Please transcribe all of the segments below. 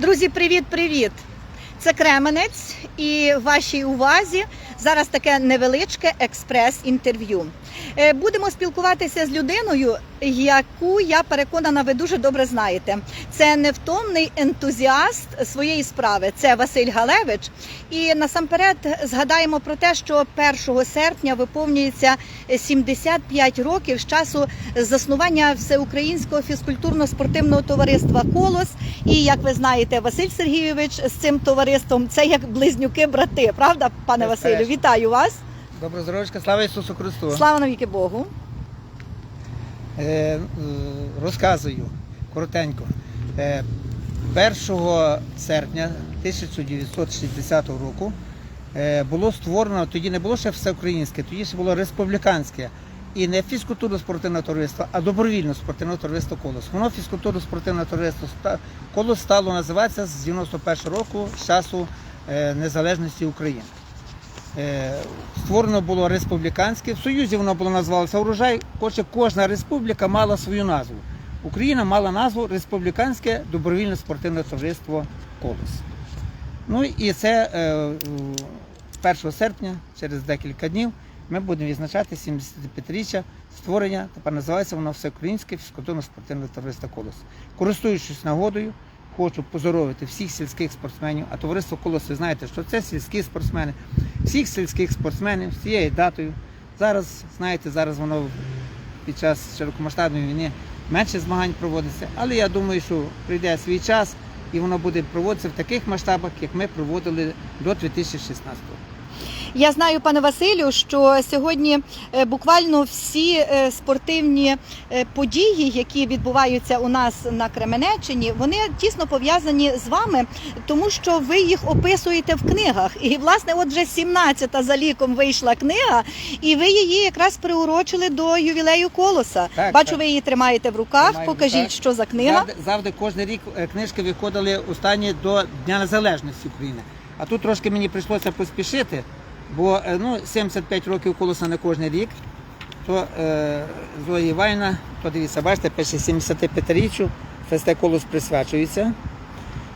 Друзі, привіт-привіт! Це Кременець і вашій увазі зараз таке невеличке експрес-інтерв'ю. Е, Будемо спілкуватися з людиною, яку я переконана, ви дуже добре знаєте. Це невтомний ентузіаст своєї справи. Це Василь Галевич. І насамперед згадаємо про те, що 1 серпня виповнюється 75 років з часу заснування всеукраїнського фізкультурно-спортивного товариства Колос. І як ви знаєте, Василь Сергійович з цим товариством це як близнюки-брати, правда, пане Василю? Вітаю вас! Доброго здоров'ячка, слава Ісусу Христу. Слава навіки Богу! Е, е, розказую коротенько. Е, 1 серпня 1960 року е, було створено, тоді не було ще всеукраїнське, тоді ще було республіканське. І не фізкультурно-спортивне товариство, а добровільне спортивне товариство Колос. Воно фізкультурно-спортивне товариство Колос стало називатися з 91 року з часу е, незалежності України. Е, Створено було республіканське. В Союзі воно було називалося урожай. Хоче кожна республіка мала свою назву. Україна мала назву Республіканське добровільне спортивне товариство Колос. Ну і це е, е, 1 серпня, через декілька днів, ми будемо відзначати 75-річчя створення, тепер називається воно Всеукраїнське фізкультурно-спортивне товариство Колос. Користуючись нагодою, хочу поздоровити всіх сільських спортсменів, а товариство Колос, ви знаєте, що це сільські спортсмени, всіх сільських спортсменів з цією датою. Зараз, знаєте, зараз воно під час широкомасштабної війни менше змагань проводиться, але я думаю, що прийде свій час і воно буде проводитися в таких масштабах, як ми проводили до 2016 року. Я знаю, пане Василю, що сьогодні е, буквально всі е, спортивні е, події, які відбуваються у нас на Кременеччині, вони тісно пов'язані з вами, тому що ви їх описуєте в книгах. І власне, от вже 17-та за ліком вийшла книга, і ви її якраз приурочили до ювілею колоса. Так, Бачу, так. ви її тримаєте в руках. Тримаю Покажіть, руках. що за книга. Завжди, завжди кожен рік книжки виходили останні до Дня Незалежності України. А тут трошки мені прийшлося поспішити, бо е, ну, 75 років колоса на кожен рік. То е, Зоя Іванівна, то дивіться, бачите, пише 75-річчю, фесте колос присвячується.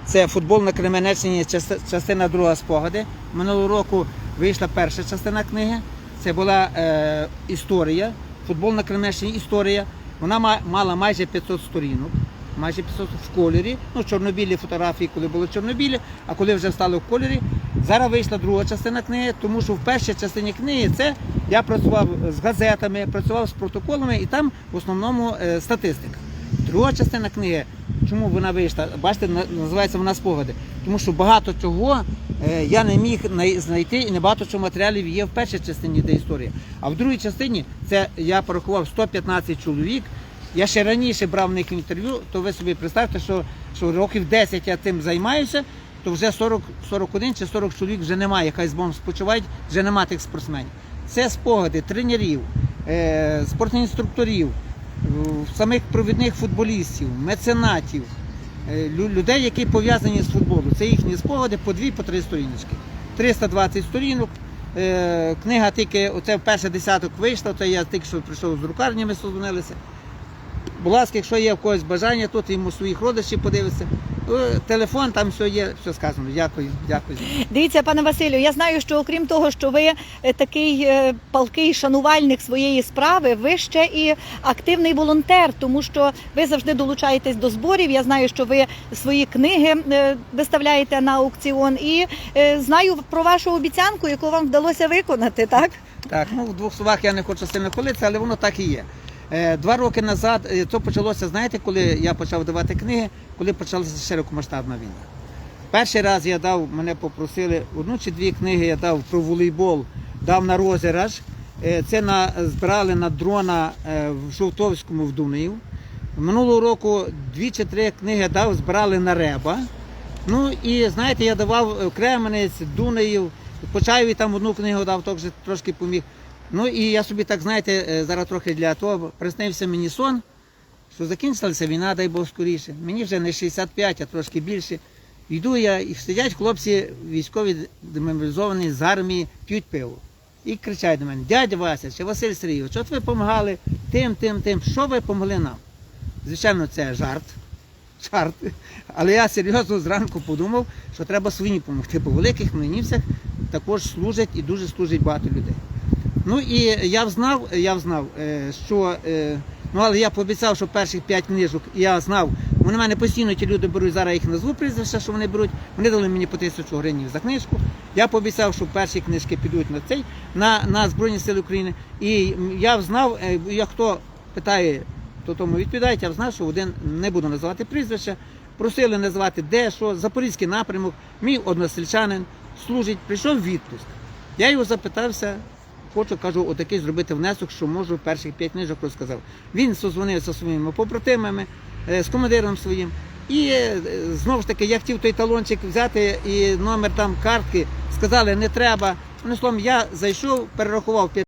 Це футбол на Кременеччині, частина друга спогади. Минулого року вийшла перша частина книги. Це була е, історія. Футбол на Кременеччині історія. Вона мала майже 500 сторінок, майже 500 в кольорі. Ну, чорнобілі фотографії, коли були чорнобілі, а коли вже стали в кольорі. Зараз вийшла друга частина книги, тому що в першій частині книги це я працював з газетами, працював з протоколами і там в основному е, статистика. Друга частина книги, чому вона вийшла? Бачите, називається вона спогади. Тому що багато чого е, я не міг знайти, і небагато чого матеріалів є в першій частині, де історія. А в другій частині це я порахував 115 чоловік. Я ще раніше брав в них інтерв'ю, то ви собі представте, що, що років 10 я тим займаюся, то вже 40, 41 чи 40 чоловік вже немає, хай з Богом спочивають, вже немає тих спортсменів. Це спогади тренерів, е, спортних інструкторів, е, самих провідних футболістів, меценатів, е, людей, які пов'язані з футболом. Це їхні спогади по дві, по три сторіночки. 320 сторінок. Книга тільки оце перший десяток вийшла, то я тільки що прийшов з друкарні, ми созвонилися. Будь ласка, якщо є в когось бажання, тут йому своїх родичів подивитися. Е, Телефон, там все є, все сказано. Дякую, дякую. Дивіться, пане Василю, я знаю, що окрім того, що ви е, такий е, палкий шанувальник своєї справи, ви ще і активний волонтер, тому що ви завжди долучаєтесь до зборів. Я знаю, що ви свої книги виставляєте на аукціон, і знаю про вашу обіцянку, яку вам вдалося виконати, так? Так, ну в двох словах я не хочу сильно хвалитися, але воно так і є. Е, Два роки назад це почалося, знаєте, коли я почав давати книги, коли почалася широкомасштабна війна. Перший раз я дав, мене попросили, одну чи дві книги я дав про волейбол, дав на розіграш. Е, Це на, збирали на дрона е, в Шовтовському в Дунаїв. Минулого року дві чи три книги дав, збирали на Реба. Ну і знаєте, я давав Кременець, Дунаїв, Почаєві там одну книгу дав, так же трошки поміг. Ну і я собі так, знаєте, е, зараз трохи для того приснився мені сон, що закінчилася війна, дай Бог скоріше. Мені вже не 65, а трошки більше. Йду я, і сидять хлопці військові демобілізовані з армії, п'ють пиво. І кричать до мене, дядя Вася чи Василь Сергійович, от ви допомагали тим, тим, тим. Що ви допомогли нам? Звичайно, це жарт. жарт. Але я серйозно зранку подумав, що треба своїм допомогти. По великих млинівцях також служать і дуже служить багато людей. Ну і я знав, я знав, е, що е, ну але я пообіцяв, що перших п'ять книжок я знав. Вони мене постійно ті люди беруть, зараз їх назву прізвища, що вони беруть. Вони дали мені по тисячу гривень за книжку. Я пообіцяв, що перші книжки підуть на цей, на, на Збройні Сили України. І я знав, е, як хто питає, то тому відповідають, я знав, що один не буду називати прізвища. Просили називати де, що, Запорізький напрямок, мій односельчанин служить, прийшов відпуск. Я його запитався, хочу, кажу, отакий зробити внесок, що можу перших п'ять книжок розказав. Він созвонився зі своїми побратимами, е, з командиром своїм. І е, знову ж таки, я хотів той талончик взяти і номер там картки. Сказали, не треба. Ну, словом, я зайшов, перерахував